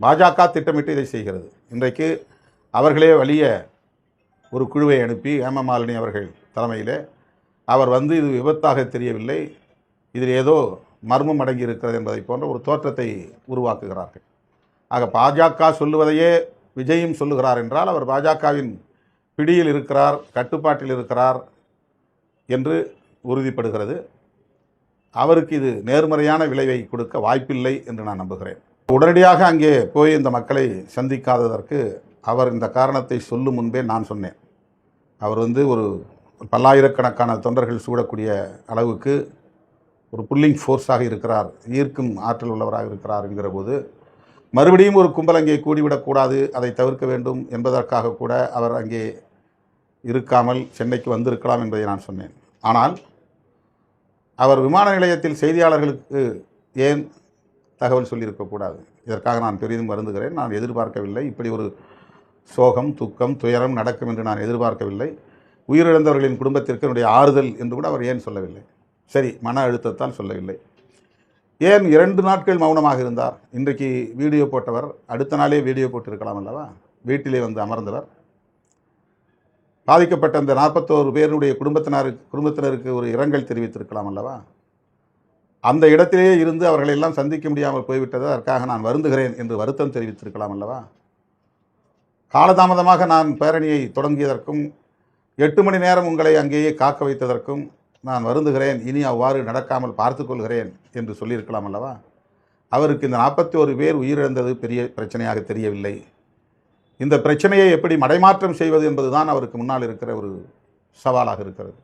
பாஜக திட்டமிட்டு இதை செய்கிறது. இன்றைக்கு அவர்களே வலிய ஒரு குழுவை அனுப்பி ஹேமமாலினி அவர்கள் தலைமையில் அவர் வந்து இது விபத்தாக தெரியவில்லை. இதில் ஏதோ மர்மம் அடங்கி இருக்கிறது என்பதை போன்ற ஒரு தோற்றத்தை உருவாக்குகிறார்கள். ஆக பாஜக சொல்லுவதையே விஜயும் சொல்லுகிறார் என்றால் அவர் பாஜகவின் பிடியில் இருக்கிறார் கட்டுப்பாட்டில் இருக்கிறார் என்று உறுதிப்படுகிறது. அவருக்கு இது நேர்மறையான விளைவை கொடுக்க வாய்ப்பில்லை என்று நான் நம்புகிறேன். உடனடியாக அங்கே போய் இந்த மக்களை சந்திக்காததற்கு அவர் இந்த காரணத்தை சொல்லும் முன்பே நான் சொன்னேன். அவர் வந்து ஒரு பல்லாயிரக்கணக்கான தொண்டர்கள் சூடக்கூடிய அளவுக்கு ஒரு புல்லிங் ஃபோர்ஸாக இருக்கிறார் ஈர்க்கும் ஆற்றல் உள்ளவராக இருக்கிறார் என்கிற போது மறுபடியும் ஒரு கும்பல் அங்கே கூடிவிடக்கூடாது அதை தவிர்க்க வேண்டும் என்பதற்காக கூட அவர் அங்கே இருக்காமல் சென்னைக்கு வந்திருக்கலாம் என்பதை நான் சொன்னேன். ஆனால் அவர் விமான நிலையத்தில் செய்தியாளர்களுக்கு ஏன் தகவல் சொல்லியிருக்கக்கூடாது. இதற்காக நான் பெரிதும் வருந்துகிறேன். நான் எதிர்பார்க்கவில்லை. இப்படி ஒரு சோகம் துக்கம் துயரம் நடக்கும் என்று நான் எதிர்பார்க்கவில்லை. உயிரிழந்தவர்களின் குடும்பத்திற்கு என்னுடைய ஆறுதல் என்று கூட அவர் ஏன் சொல்லவில்லை? சரி மன அழுத்தத்தால் சொல்லவில்லை. ஏன் இரண்டு நாட்கள் மௌனமாக இருந்தார்? இன்றைக்கு வீடியோ போட்டவர் அடுத்த நாளே வீடியோ போட்டிருக்கலாம் அல்லவா? வீட்டிலே வந்து அமர்ந்தவர். பாதிக்கப்பட்ட அந்த நாற்பத்தோரு பேருடைய குடும்பத்தினருக்கு குடும்பத்தினருக்கு ஒரு இரங்கல் தெரிவித்திருக்கலாம் அல்லவா? அந்த இடத்திலேயே இருந்து அவர்களை எல்லாம் சந்திக்க முடியாமல் போய்விட்டது அதற்காக நான் வருந்துகிறேன் என்று வருத்தம் தெரிவித்திருக்கலாம் அல்லவா? காலதாமதமாக நான் பேரணியை தொடங்கியதற்கும் எட்டு மணி நேரம் உங்களை அங்கேயே காக்க வைத்ததற்கும் நான் வருந்துகிறேன். இனி அவ்வாறு நடக்காமல் பார்த்துக்கொள்கிறேன் என்று சொல்லியிருக்கலாம் அல்லவா? அவருக்கு இந்த நாற்பத்தி ஒரு பேர் உயிரிழந்தது பெரிய பிரச்சனையாக தெரியவில்லை. இந்த பிரச்சனையை எப்படி மடைமாற்றம் செய்வது என்பதுதான் அவருக்கு முன்னால் இருக்கிற ஒரு சவாலாக இருக்கிறது.